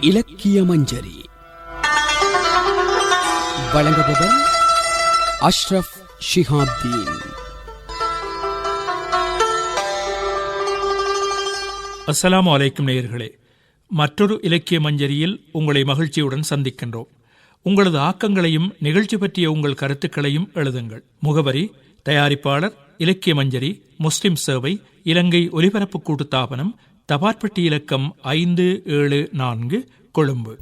இலக்கிய மஞ்சரி. வழங்குபவர் அஷ்ரஃப் ஷிஹாப்தீன். அஸ்லாம் அலைக்கும் நேயர்களே மற்றொரு இலக்கிய மஞ்சரியில் உங்களை மகிழ்ச்சியுடன் சந்திக்கின்றோம். உங்களது ஆக்கங்களையும் நிகழ்ச்சி பற்றிய உங்கள் கருத்துக்களையும் எழுதுங்கள். முகவரி தயாரிப்பாளர் இலக்கிய மஞ்சரி முஸ்லிம் சேவை இலங்கை ஒலிபரப்பு கூட்டுத்தாபனம் தபாற்பட்டி இலக்கம் ஐந்து ஏழு நான்கு கொழும்பு.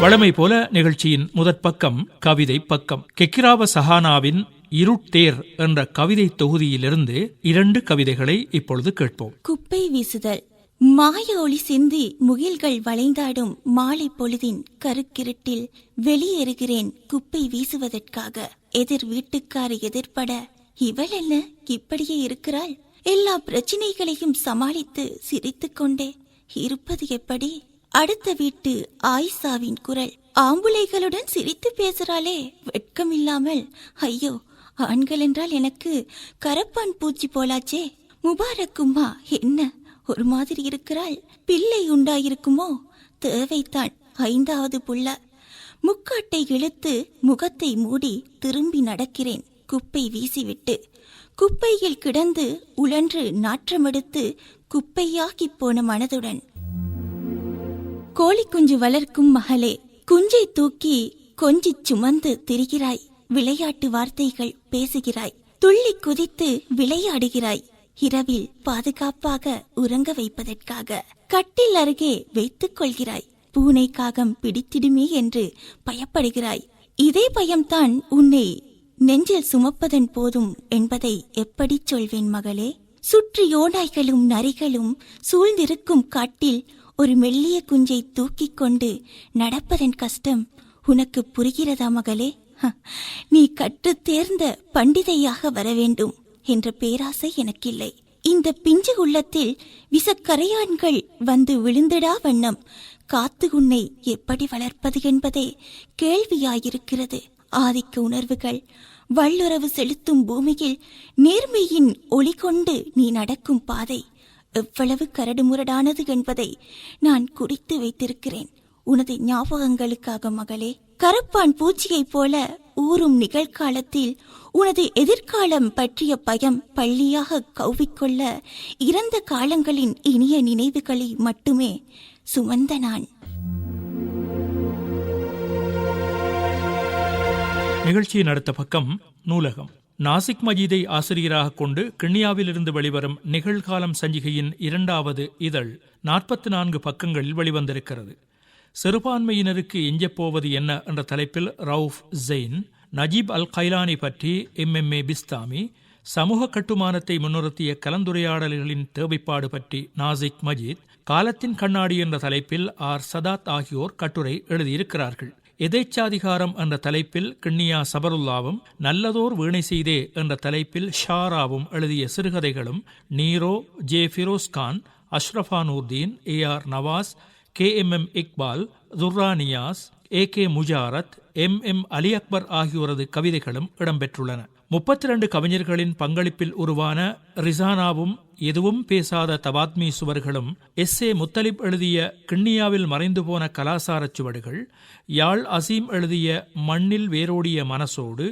வழமை போல நிகழ்ச்சியின் முதற் பக்கம் கவிதை பக்கம். கெக்கிராவ சஹானாவின் இருட்டேர் என்ற கவிதை தொகுதியிலிருந்து இரண்டு கவிதைகளை இப்பொழுது கேட்போம். குப்பை வீசுதல். மாய ஒளி சிந்தி முகில்கள் வளைந்தாடும் மாலை பொழுதின் கருக்கிருட்டில் வெளியேறுகிறேன் குப்பை வீசுவதற்காக. எதிர் வீட்டுக்காரை எதிர்பட இவள் என்ன இப்படியே இருக்கிறாள்? எல்லா பிரச்சனைகளையும் சமாளித்து சிரித்துக் கொண்டே. இருப்பது எப்படி? அடுத்த வீட்டு ஆயிஷாவின் குரல். ஆம்புலைகளுடன் சிரித்து பேசுறாளே வெட்கமில்லாமல் ஐயோ ஆண்கள் என்றால் எனக்கு கரப்பான் பூச்சி போலாச்சே. முபாரக்கும்மா என்ன ஒரு மாதிரி இருக்கிறாள்? பிள்ளை உண்டாயிருக்குமோ? தேவைத்தான் ஐந்தாவது புள்ள. முக்காட்டை இழுத்து முகத்தை மூடி திரும்பி நடக்கிறேன். குப்பை வீசிவிட்டு குப்பையில் கிடந்து உழன்று நாற்றமெடுத்து குப்பையாகிப் போன மனதுடன். கோழி குஞ்சு வளர்க்கும் மகளே குஞ்சை தூக்கி கொஞ்சிச் சுமந்து திரிகிறாய். விளையாட்டு வார்த்தைகள் பேசுகிறாய். துள்ளி குதித்து விளையாடுகிறாய். இரவில் பாதுகாப்பாக உறங்க வைப்பதற்காக கட்டில் அருகே வைத்துக் கொள்கிறாய். பூனை காகம் பிடித்திடுமே என்று பயப்படுகிறாய். இதே பயம்தான் உன்னை நெஞ்சில் சுமப்பதன் போதும் என்பதை எப்படிச் சொல்வேன் மகளே? சுற்றி யோனாய்களும் நரிகளும் சூழ்ந்திருக்கும் காட்டில் ஒரு மெல்லிய குஞ்சை தூக்கிக் கொண்டு நடப்பதன் கஷ்டம் உனக்கு புரிகிறதா மகளே? ஹ, நீ கற்றுத் தேர்ந்த பண்டிதையாக வர வேண்டும் என்ற பேராசை எனக்கில்லை. இந்த பிஞ்சு உள்ளத்தில் விசக்கரையான்கள் வந்து விழுந்திடா வண்ணம் காத்து உன்னை எப்படி வளர்ப்பது என்பதே கேள்வியாயிருக்கிறது. ஆதிக்க உணர்வுகள். வல்லுறவு செலுத்தும் பூமியில் நேர்மையின் ஒளி கொண்டு நீ நடக்கும் பாதை எவ்வளவு கரடுமுரடானது என்பதை நான் குறித்து வைத்திருக்கிறேன். உனது ஞாபகங்களுக்காக மகளே. கரப்பான் பூச்சியைப் போல ஊறும் நிகழ்காலத்தில் உனது எதிர்காலம் பற்றிய பயம் பள்ளியாக கவ்விக்கொள்ள இறந்த காலங்களின் இனிய நினைவுகளை மட்டுமே சுமந்த நான். நிகழ்ச்சி நடத்த பக்கம் நூலகம். நாசிக் மஜீதை ஆசிரியராக கொண்டு கிண்ணியாவிலிருந்து வெளிவரும் நிகழ்காலம் சஞ்சிகையின் இரண்டாவது இதழ் நாற்பத்தி நான்கு பக்கங்களில் வெளிவந்திருக்கிறது. சிறுபான்மையினருக்கு எஞ்சப் போவது என்ன என்ற தலைப்பில் ரவுஃப் ஜெயின் நஜீப் அல் கைலானி பற்றி எம்எம்ஏ பிஸ்தாமி சமூக கட்டுமானத்தை முன்னிறுத்திய கலந்துரையாடல்களின் தேவைப்பாடு பற்றி நாசிக் மஜீத் காலத்தின் கண்ணாடி என்ற தலைப்பில் ஆர் சதாத் ஆகியோர் கட்டுரை எழுதியிருக்கிறார்கள். எதேச்சாதிகாரம் என்ற தலைப்பில் கிண்ணியா சபருல்லாவும் நல்லதோர் வீணை செய்தே என்ற தலைப்பில் ஷாராவும் எழுதிய சிறுகதைகளும் நீரோ J Firoz Khan Ashrafanoordeen A R Nawaz K M M Iqbal Durra Niyas A K Mujarath M M Ali Akbar ஆகியோரது கவிதைகளும் இடம்பெற்றுள்ளன முப்பத்தி ரெண்டு கவிஞர்களின் பங்களிப்பில் உருவான ரிசானாவும் எதுவும் பேசாத தபாத்மி சுவர்களும் எஸ் ஏ முத்தலிப் எழுதிய கிண்ணியாவில் மறைந்து போன கலாசாரச் சுவடுகள் யாழ் அசீம் எழுதிய மண்ணில் வேரோடிய மனசோடு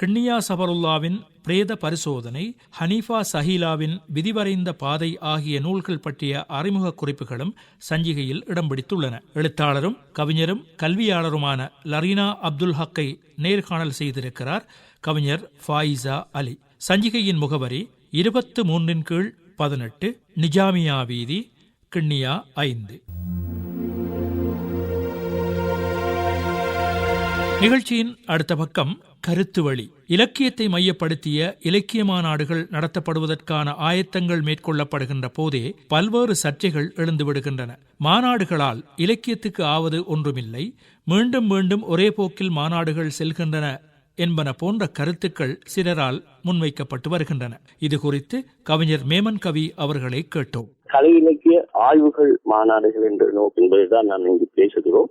கிண்ணியா சபருல்லாவின் பிரேத பரிசோதனை ஹனீஃபா சஹீலாவின் விதிவரைந்த பாதை ஆகிய நூல்கள் பற்றிய அறிமுக குறிப்புகளும் சஞ்சிகையில் இடம் பிடித்துள்ளன. எழுத்தாளரும் கவிஞரும் கல்வியாளருமான லரீனா அப்துல் ஹக்கை நேர்காணல் செய்திருக்கிறார். கவிஞர் ஃபாயிசா அலி. சஞ்சிகையின் முகவரி இருபத்து மூன்றின் கீழ் பதினெட்டு நிஜாமியா வீதி கிண்ணியா ஐந்து. நிகழ்ச்சியின் அடுத்த பக்கம் கருத்து வழி. இலக்கியத்தை மையப்படுத்திய இலக்கிய மாநாடுகள் நடத்தப்படுவதற்கான ஆயத்தங்கள் மேற்கொள்ளப்படுகின்ற போதே பல்வேறு சர்ச்சைகள் எழுந்துவிடுகின்றன. மாநாடுகளால் இலக்கியத்துக்கு ஆவது ஒன்றுமில்லை. மீண்டும் மீண்டும் ஒரே போக்கில் மாநாடுகள் செல்கின்றன என்பன போன்ற கருத்துக்கள் சிலரால் முன்வைக்கப்பட்டு வருகின்றன. இது குறித்து கவிஞர் மேமன் கவி அவர்களை கேட்டோம். கலை இலக்கிய ஆய்வுகள் மாநாடுகள் என்ற நோக்கம் என்பதுதான் நாம் இங்கு பேசுகிறோம்.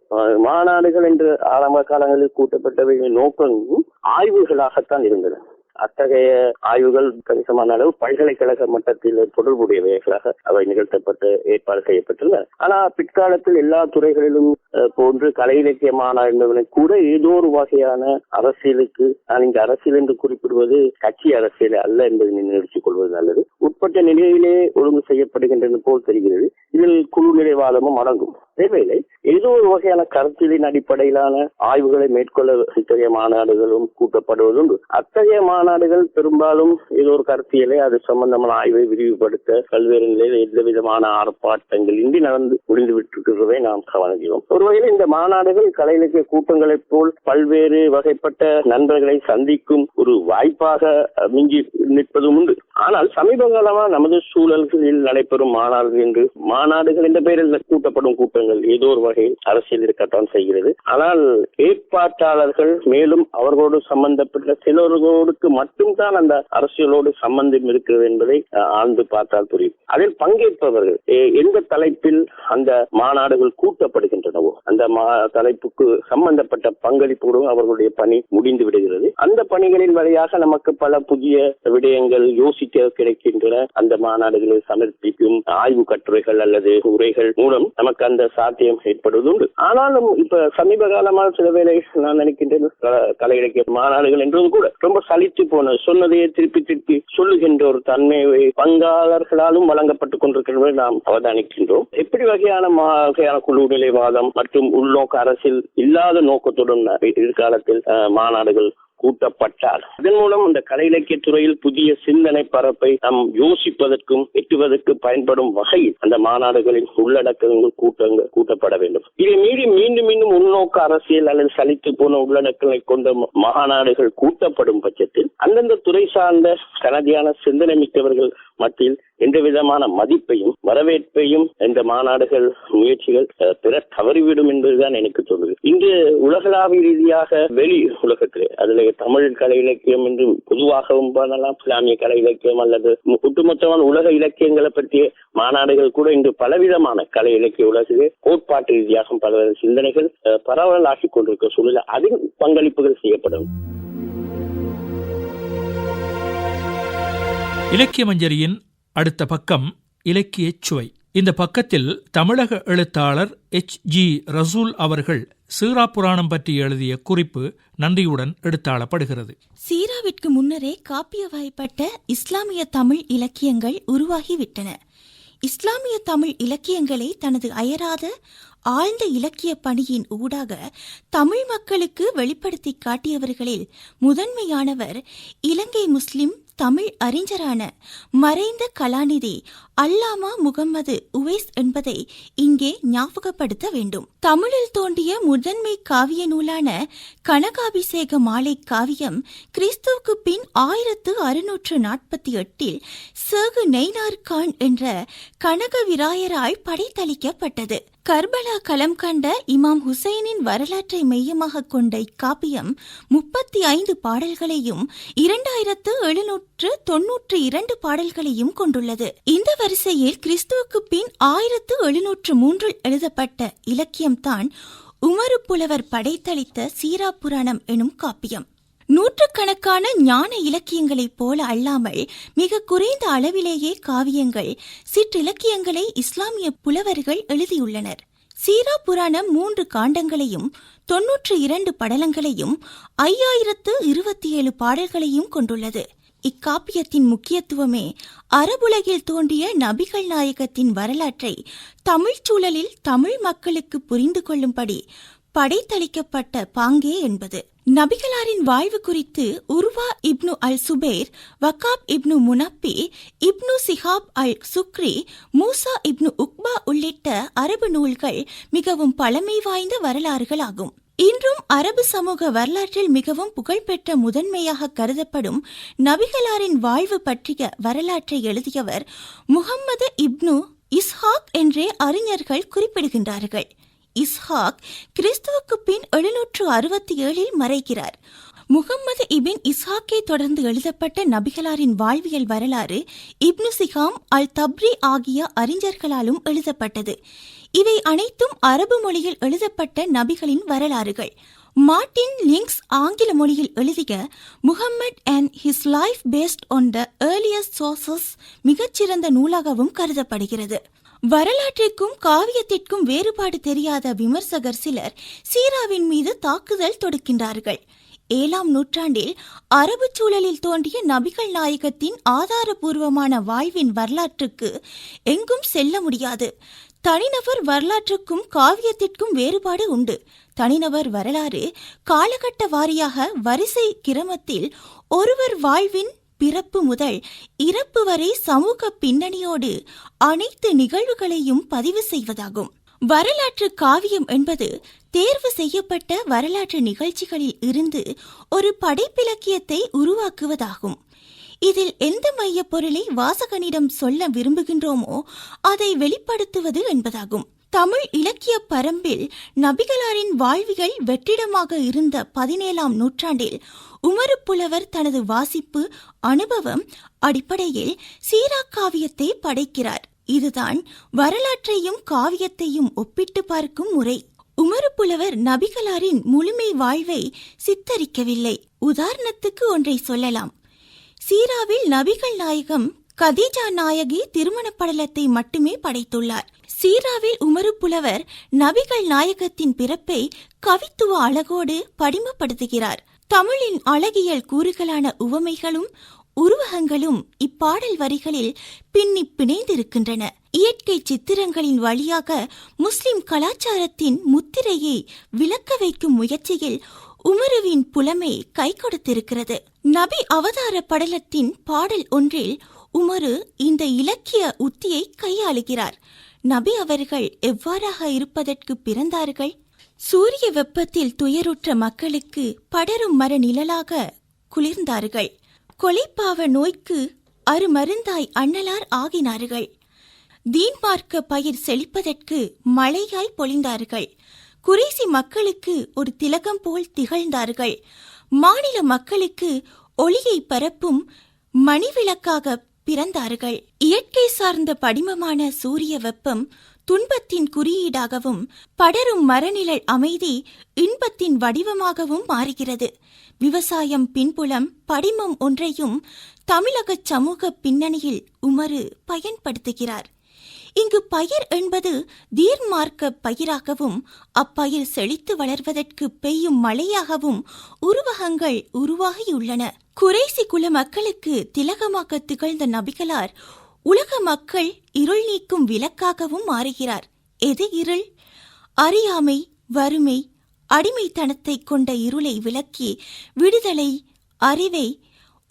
மாநாடுகள் என்று ஆரம்ப காலங்களில் கூட்டப்பட்டவை நோக்கங்களும் ஆய்வுகளாகத்தான் இருந்தன. அத்தகைய ஆய்வுகள் கணிசமான அளவு பல்கலைக்கழக மட்டத்தில் தொடர்புடையவைகளாக அவை நிகழ்த்தப்பட்டு ஏற்பாடு செய்யப்பட்டுள்ளன. ஆனா பிற்காலத்தில் எல்லா துறைகளிலும் போன்று கலை இலக்கியமான என்பவனை என்பதனை கூட ஏதோ ஒரு வகையான அரசியலுக்கு நான் இங்கு அரசியல் என்று குறிப்பிடுவது கட்சி அரசியல் அல்ல என்பதை நினைவுறுத்திக் கொள்வது நல்லது. உட்பட்ட நிலையிலே ஒழுங்கு செய்யப்படுகின்றது போல் தெரிகிறது. இதில் குழு நிறைவாதமும் அடங்கும். அதேவேளை ஏதோ ஒரு வகையான கருத்தியலின் அடிப்படையிலான ஆய்வுகளை மேற்கொள்ள இத்தகைய மாநாடுகளும் கூட்டப்படுவதுண்டு அத்தகைய மாநாடுகள் பெரும்பாலும் ஏதோ ஒரு கருத்தியலை அது சம்பந்தமான ஆய்வை விரிவுபடுத்த பல்வேறு நிலையில் எந்த விதமான ஆர்ப்பாட்டங்கள் இன்றி நடந்து முடிந்து விட்டிருக்கிறதை நாம் கவனிக்கிறோம். ஒரு வகையில் இந்த மாநாடுகள் கலை இலக்கிய கூட்டங்களைப் போல் பல்வேறு வகைப்பட்ட நண்பர்களை சந்திக்கும் ஒரு வாய்ப்பாக மிஞ்சி நிற்பதும் உண்டு. ஆனால் சமீப காலமா நமது சூழல்களில் நடைபெறும் மாநாடுகள் என்று மாநாடுகள் என்ற பெயரில் கூட்டப்படும் கூட்டங்கள் ஏதோ ஒரு வகையில் அரசியல் இருக்கத்தான் செய்கிறது. ஆனால் ஏற்பாட்டாளர்கள் மேலும் அவர்களோடு சம்பந்தப்பட்ட சிலர்களுக்கு மட்டும்தான் அந்த அரசியலோடு சம்பந்தம் இருக்கிறது என்பதை ஆழ்ந்து பார்த்தால் புரியும். அதில் பங்கேற்பவர்கள் எந்த தலைப்பில் அந்த மாநாடுகள் கூட்டப்படுகின்றனவோ அந்த மா- தலைப்புக்கு சம்பந்தப்பட்ட பங்களிப்போடும் அவர்களுடைய பணி முடிந்து விடுகிறது. அந்த பணிகளின் வழியாக நமக்கு பல புதிய விடயங்கள் யோசிக்க கிடைக்கின்றன. அந்த மாநாடுகளை சமர்ப்பிக்கும் ஆய்வு கட்டுரைகள் அல்லது உரைகள் மூலம் நமக்கு அந்த சாத்தியம் ஏற்படுவதுண்டு ஆனாலும் இப்ப சமீப காலமாக சில வேலை நான் நினைக்கின்றேன் க- கலை இலக்கிய மாநாடுகள் என்றது கூட ரொம்ப சலித்து போன சொன்னதையே திருப்பி திருப்பி சொல்லுகின்ற ஒரு தன்மையை பங்காளர்களாலும் வழங்கப்பட்டுக் கொண்டிருக்கிறதை நாம் அவதானிக்கின்றோம். எப்படி வகையான மா- வகையான குழு நிலைவாதம் மற்றும் உள்நோக்க அரசில் இல்லாத நோக்கத்துடன் எதிர்காலத்தில் அஹ், மாநாடுகள் கூட்டப்பட்டால் இதன் மூலம் அந்த கலை இலக்கிய துறையில் புதிய சிந்தனை பரப்பை நாம் யோசிப்பதற்கும் எட்டுவதற்கு பயன்படும் வகையில் அந்த மாநாடுகளின் உள்ளடக்கங்கள் கூட்டங்கள் கூட்டப்பட வேண்டும். இதை மீறி மீண்டும் மீண்டும் உள்நோக்க அரசியல் அல்லது சலித்து போன உள்ளடக்கங்களை கொண்ட மாநாடுகள் கூட்டப்படும் பட்சத்தில் அந்தந்த துறை சார்ந்த கனதியான சிந்தனை மிக்கவர்கள் மத்தியில் எந்த விதமான மதிப்பையும் வரவேற்பையும் இந்த மாநாடுகள் முயற்சிகள் பிற தவறிவிடும் என்பதுதான் எனக்கு தோணுது இன்று உலகளாவிய ரீதியாக வெளி உலகத்திலே அதுல தமிழ் கலை இலக்கியம் என்று பொதுவாகவும் பண்ணலாம் இஸ்லாமிய கலை இலக்கியம் அல்லது ஒட்டுமொத்தமான உலக இலக்கியங்களை பற்றிய மாநாடுகள் கூட இன்று பலவிதமான கலை இலக்கிய உலகிலே கோட்பாட்டு ரீதியாக பல சிந்தனைகள் பரவலாகி பரவலாகிக் கொண்டிருக்கிற சூழலில் அதில் பங்களிப்புகள் செய்யப்படும். இலக்கிய மஞ்சரியின் அடுத்த பக்கம் இலக்கியச் சுவை. இந்த பக்கத்தில் தமிழக எழுத்தாளர் எச். ஜி. ரசூல் அவர்கள் சீரா புராணம் பற்றி எழுதிய குறிப்பு நன்றியுடன் எடுத்தாளப்படுகிறது. சீராவிற்கு முன்னரே காப்பிய வாய்ப்பட்ட இஸ்லாமிய தமிழ் இலக்கியங்கள் உருவாகிவிட்டன. இஸ்லாமிய தமிழ் இலக்கியங்களை தனது அயராத ஆழ்ந்த இலக்கிய பணியின் ஊடாக தமிழ் மக்களுக்கு வெளிப்படுத்தி காட்டியவர்களில் முதன்மையானவர் இலங்கை முஸ்லிம் தமிழ் அறிஞரான மறைந்த கலாநிதி அல்லாமா முகம்மது உவைஸ் என்பதை இங்கே ஞாபகப்படுத்த வேண்டும். தமிழில் தோன்றிய முதன்மை காவிய நூலான கனகாபிஷேக மாலை காவியம் கிறிஸ்துவுக்கு பின் ஆயிரத்து அறுநூற்று நாற்பத்தி எட்டில் சேகு நெய்னார் கான் என்ற கனகவிராயரால் படைத்தளிக்கப்பட்டது. கர்பலா களம் கண்ட இமாம் ஹுசைனின் வரலாற்றை மையமாக கொண்ட இக்காப்பியம் முப்பத்தி ஐந்து பாடல்களையும் இரண்டாயிரத்து எழுநூற்று தொன்னூற்று இரண்டு பாடல்களையும் கொண்டுள்ளது. இந்த வரிசையில் கிறிஸ்துவுக்கு பின் ஆயிரத்து எழுநூற்று மூன்றில் எழுதப்பட்ட இலக்கியம்தான் உமரு புலவர் படைத்தளித்த சீரா புராணம் எனும் காப்பியம். நூற்றுக்கணக்கான ஞான இலக்கியங்களைப் போல அல்லாமல் மிக குறைந்த அளவிலேயே காவியங்கள் சிற்றிலக்கியங்களை இஸ்லாமிய புலவர்கள் எழுதியுள்ளனர். சீரா புராணம் மூன்று காண்டங்களையும் தொன்னூற்று இரண்டு படலங்களையும் ஐயாயிரத்து இருபத்தி ஏழு பாடல்களையும் கொண்டுள்ளது. இக்காப்பியத்தின் முக்கியத்துவமே அரபுலகில் தோன்றிய நபிகள் நாயகத்தின் வரலாற்றை தமிழ்ச் சூழலில் தமிழ் மக்களுக்கு புரிந்து கொள்ளும்படி படைத்தளிக்கப்பட்ட பாங்கே என்பது. நபிகளாரின் வாழ்வு குறித்து Urwa ibn al Zubayr Wahb ibn Munabbih ibn Shihab al Zuhri Musa ibn Uqba உள்ளிட்ட அரபு நூல்கள் மிகவும் பழமை வாய்ந்த வரலாறுகளாகும். இன்றும் அரபு சமூக வரலாற்றில் மிகவும் புகழ்பெற்ற முதன்மையாக கருதப்படும் நபிகளாரின் வாழ்வு பற்றிய வரலாற்றை எழுதியவர் முகம்மது இப்னு இஸ்ஹாக் என்றே அறிஞர்கள் குறிப்பிடுகின்றார்கள். இஸ்ஹாக் கிறிஸ்துவுக்கு பின் எழுநூற்று அறுபத்தி ஏழில் மறைகிறார். முகம்மது இபின் இஸ்ஹாக்கை தொடர்ந்து எழுதப்பட்ட நபிகளாரின் வாழ்வியல் வரலாறு இப்னு சிகாம் அல் தப்ரி ஆகிய அறிஞர்களாலும் எழுதப்பட்டது. இவை அனைத்தும் அரபு மொழியில் எழுதப்பட்ட நபிகளின் வரலாறுகள். மார்ட்டின் லிங்க்ஸ் ஆங்கில மொழியில் எழுதிய Muhammad and his life based on the earliest sources மிகச்சிறந்த நூலாகவும் கருதப்படுகிறது. வரலாற்றிற்கும் காவியத்திற்கும் வேறுபாடு தெரியாத விமர்சகர் சிலர் சீராவின் மீது தாக்குதல் தொடுக்கின்றார்கள். ஏழாம் நூற்றாண்டில் அரபு சூழலில் தோன்றிய நபிகள் நாயகத்தின் ஆதாரபூர்வமான வாழ்வின் வரலாற்றுக்கு எங்கும் செல்ல முடியாது. தனிநபர் வரலாற்றுக்கும் காவியத்திற்கும் வேறுபாடு உண்டு. தனிநபர் வரலாறு காலகட்ட வாரியாக வரிசை கிரமத்தில் ஒருவர் வாழ்வின் பிறப்பு முதல் இறப்பு வரை சமூக பின்னணியோடு அனைத்து நிகழ்வுகளையும் பதிவு செய்வதாகும். வரலாற்று காவியம் என்பது தேர்வு செய்யப்பட்ட வரலாற்று நிகழ்ச்சிகளில் இருந்து ஒரு படைப்பிலக்கியத்தை உருவாக்குவதாகும். இதில் எந்த மையப் பொருளை வாசகனிடம் சொல்ல விரும்புகின்றோமோ அதை வெளிப்படுத்துவது என்பதாகும். தமிழ் இலக்கிய பரம்பில் நபிகளாரின் வாழ்விகள் வெற்றிடமாக இருந்த பதினேழாம் நூற்றாண்டில் உமரு புலவர் தனது வாசிப்பு அனுபவம் அடிப்படையில் சீரா காவியத்தை படைக்கிறார். இதுதான் வரலாற்றையும் காவியத்தையும் ஒப்பிட்டு பார்க்கும் முறை. உமரு புலவர் நபிகளாரின் முழுமை வாழ்வை சித்தரிக்கவில்லை. உதாரணத்துக்கு ஒன்றை சொல்லலாம். சீராவில் நபிகள் நாயகம் கதீஜா நாயகி திருமண படலத்தை மட்டுமே படைத்துள்ளார். சீராவில் உமரு புலவர் நபிகள் நாயகத்தின் பிறப்பை கவித்துவ அழகோடு படிமப்படுத்துகிறார். தமிழின் அழகியல் கூறுகளான உவமைகளும் உருவகங்களும் இப்பாடல் வரிகளில் பின்னி பிணைந்திருக்கின்றன. இயற்கை சித்திரங்களின் வழியாக முஸ்லிம் கலாச்சாரத்தின் முத்திரையை விளக்க வைக்கும் முயற்சியில் உமருவின் புலமை கை கொடுத்திருக்கிறது. நபி அவதார படலத்தின் பாடல் ஒன்றில் உமரு இந்த இலக்கிய உத்தியை கையாளுகிறார். நபி அவர்கள் எவ்வாறாக இருப்பதற்கு பிறந்தார்கள்? சூரிய வெப்பத்தில் துயருற்ற மக்களுக்கு படரும் மர நிழலாக குளிர்ந்தார்கள். கொலைப்பாவ நோய்க்கு அருமருந்தாய் அண்ணலார் ஆகினார்கள். தீன் பார்க்க பயிர் செழிப்பதற்கு மழையாய் பொழிந்தார்கள். குறைசி மக்களுக்கு ஒரு திலகம் போல் திகழ்ந்தார்கள். மாநில மக்களுக்கு ஒளியை பரப்பும் மணிவிளக்காக பிறந்தார்கள். இயற்கை சார்ந்த படிமமான சூரிய வெப்பம் துன்பத்தின் குறியீடாகவும் படரும் மரநிழல் அமைதி இன்பத்தின் வடிவமாகவும் மாறுகிறது. விவசாயம் பின்புலம் படிமம் ஒன்றையும் தமிழகச் சமூக பின்னணியில் உமரு பயன்படுத்துகிறார். இங்கு பயிர் என்பது தீர்மார்க்க பயிராகவும் அப்பயிர் செழித்து வளர்வதற்கு பெய்யும் மழையாகவும் உருவகங்கள் உருவாகியுள்ளன. குறைசி குல மக்களுக்கு திலகமாக திகழ்ந்த நபிகளார் உலக மக்கள் இருள் நீக்கும் விளக்காகவும் மாறுகிறார். எது இருள்? அறியாமை வறுமை அடிமைத்தனத்தை கொண்ட இருளை விளக்கி விடுதலை அறிவை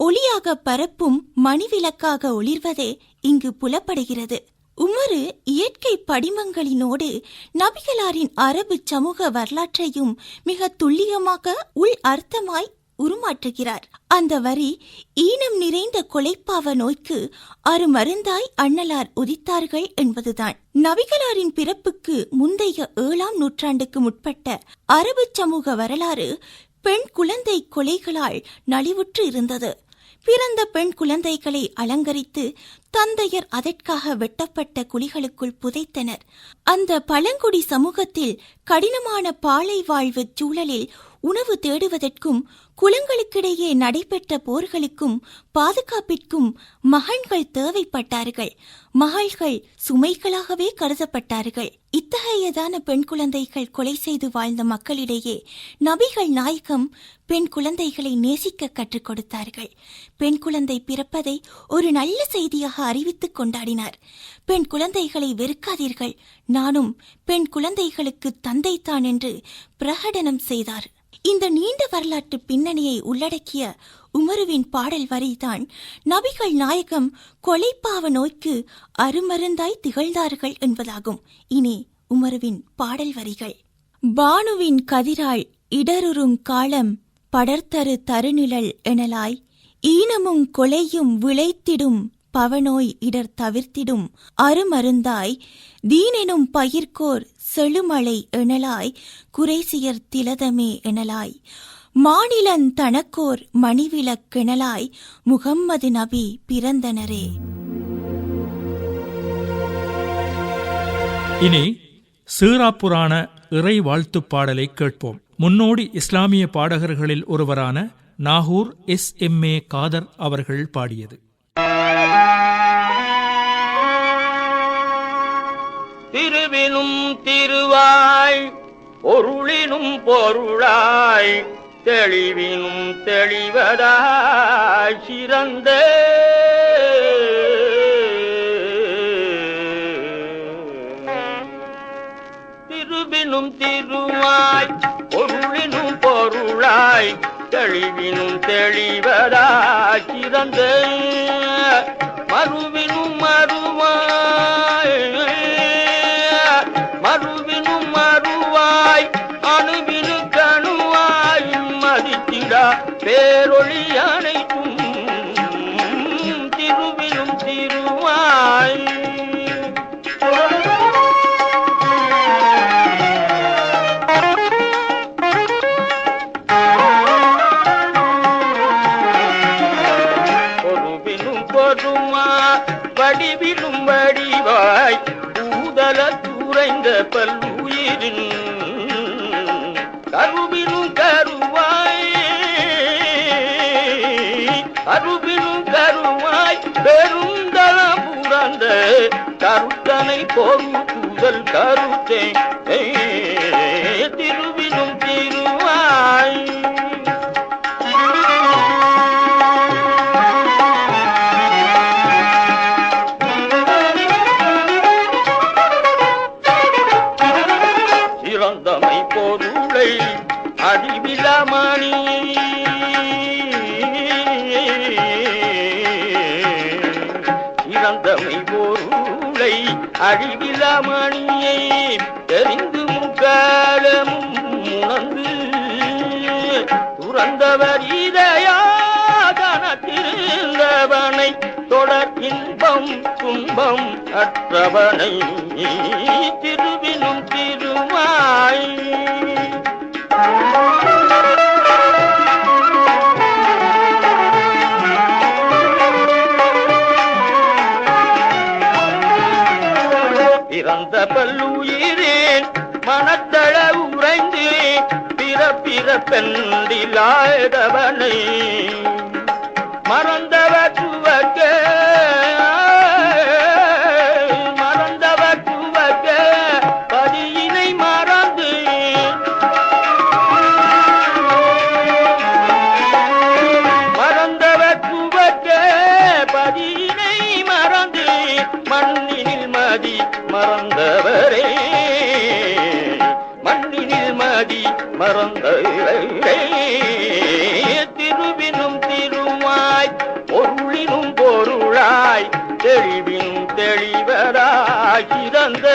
ஒளியாக பரப்பும் மணிவிளக்காக ஒளிர்வதே இங்கு புலப்படுகிறது. உமரு இயற்கை படிமங்களினோடு நபிகளாரின் அரபு சமூக வரலாற்றையும் மிக துல்லியமாக உள் அர்த்தமாய் உருமாற்றுகிறார். அந்த வரி ஈனம் நிறைந்த கொலைப்பாவ நோய்க்கு அருமருந்தாய் அண்ணலார் உதித்தார்கள் என்பதுதான். நபிகளாரின் பிறப்புக்கு முந்தைய ஏழாம் நூற்றாண்டுக்கு முற்பட்ட அரபு சமூக வரலாறு பெண் குழந்தை கொலைகளால் நலிவுற்று இருந்தது. பிறந்த பெண் குழந்தைகளை அலங்கரித்து தந்தையர் அதற்காக வெட்டப்பட்ட குழிகளுக்குள் புதைத்தனர். அந்த பழங்குடி சமூகத்தில் கடினமான பாலை வாழ்வு சூழலில் உணவு தேடுவதற்கும் குலங்களுக்கிடையே நடைபெற்ற போர்களுக்கும் பாதுகாப்பிற்கும் மகன்கள் தேவைப்பட்டார்கள். மகள்கள் சுமைகளாகவே கருதப்பட்டார்கள். இத்தகையதான பெண் குழந்தைகள் கொலை செய்து வாழ்ந்த மக்களிடையே நபிகள் நாயகம் பெண் குழந்தைகளை நேசிக்க கற்றுக் கொடுத்தார்கள். பெண் குழந்தை பிறப்பதை ஒரு நல்ல செய்தியாக அறிவித்துக் கொண்டாடினார். பெண் குழந்தைகளை வெறுக்காதீர்கள். நானும் பெண் குழந்தைகளுக்கு தந்தைதான் என்று பிரகடனம் செய்தார். இந்த நீண்ட வரலாற்று பின்னணியை உள்ளடக்கிய உமருவின் பாடல் வரிதான் நபிகள் நாயகம் கொலைப்பாவ நோய்க்கு அருமருந்தாய் திகழ்ந்தார்கள் என்பதாகும். இனி உமருவின் பாடல் வரிகள். பானுவின் கதிரால் இடருறும் காலம் படர்த்தரு தருநிழல் எனலாய் ஈனமும் கொலையும் விளைத்திடும் பவனோய் இடர் தவிர்த்திடும். அருமருந்தாய் தீனெனும் பயிர்கோர் செழுமலை எனலாய் குறைசியர் திலதமே எனலாய் மாநிலன் தனக்கோர் மணிவிளக்கெனலாய் முகம்மது நபி பிறந்தனரே. இனி சீரா இறை வாழ்த்து பாடலை கேட்போம். முன்னோடி இஸ்லாமிய பாடகர்களில் ஒருவரான Nagore S M A Khader அவர்கள் பாடியது. திருவினும் திருவாய் பொருளினும் பொருளாய் தெளிவினும் தெளிவதாய் சிறந்த. திருவினும் திருவாய் பொருளினும் பொருளாய் தெளிவினும் தெளிவதாய் சிறந்தே. பேரொளி அனைத்தும் திருவினும் திருவாய். பொறுவினும் பொறுமா வடிவிலும் வடிவாய் பூதல துறைந்த பல்லுயிரின் கரு புறந்த கருத்தனை பொருள் கருத்தை. திருவினும் திருவாய். சிறந்தமை பொருளை அறிவிலமணி சிறந்தமை பொருளை அறிவிலமணியை தெரிந்து முக்காலமும் உணர்ந்து துறந்தவர் இதயாதனத்திருந்தவனை தொடர் இன்பம் துன்பம் அற்றவனை திருவினும் திருவாய் பிற தெளிவின் தெளிவராகிறந்த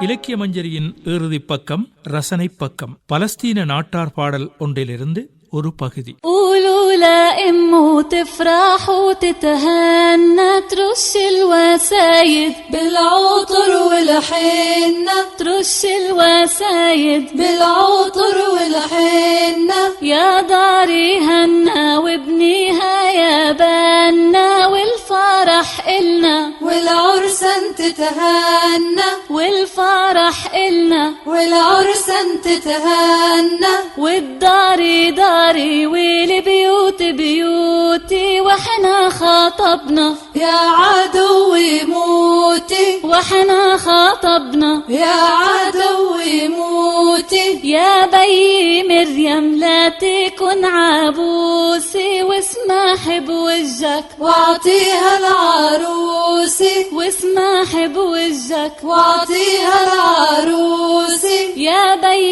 இலக்கிய மஞ்சரியின் இறுதிப் பக்கம் ரசனைப் பக்கம் பலஸ்தீன நாட்டார் பாடல் ஒன்றிலிருந்து ஒரு பகுதி قولوا لأم وتفرح وتتهنى ترش الوسايد بالعطر والحنة ترش الوسايد بالعطر والحنة يا داري هنا وابنيها يا بنا والفرح إلنا. والعرسان تتهنى. والفرح إلنا. والعرسان تتهنى. والداري داري والبيوت بيوتي. وإحنا خاطبنا. يا عدوي موتي. وإحنا خاطبنا. يا عدوي موتي. يا بي مريم لا تكن عبوسي. واسمح بوجهك. واعطيها العروسي واسمح بوجهك واعطيها العروسي يا بي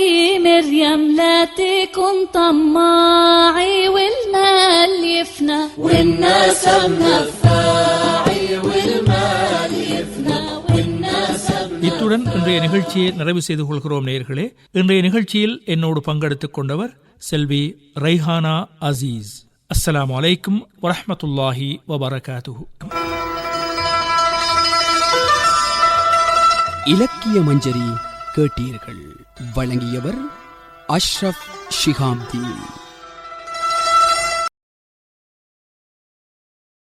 مريم لا تكن طماعي والمال يفنى والنسب نفاعي والمال يفنى والنسب இத்துடன் இன்றைய நிகழ்ச்சியை நிறைவு செய்து கொள்கிறோம் நேயர்களே இன்றைய நிகழ்ச்சியில் என்னோடு பங்கெடுத்துக் கொண்டவர் செல்வி ரைஹானா அசீஸ் அஸ்ஸலாமு அலைக்கும் வரஹ்மத்துல்லாஹி வபரகாத்துஹு இலக்கிய மஞ்சரி கேட்டீர்கள். வழங்கியவர் அஷ்ரப் ஷிகாப்தீன்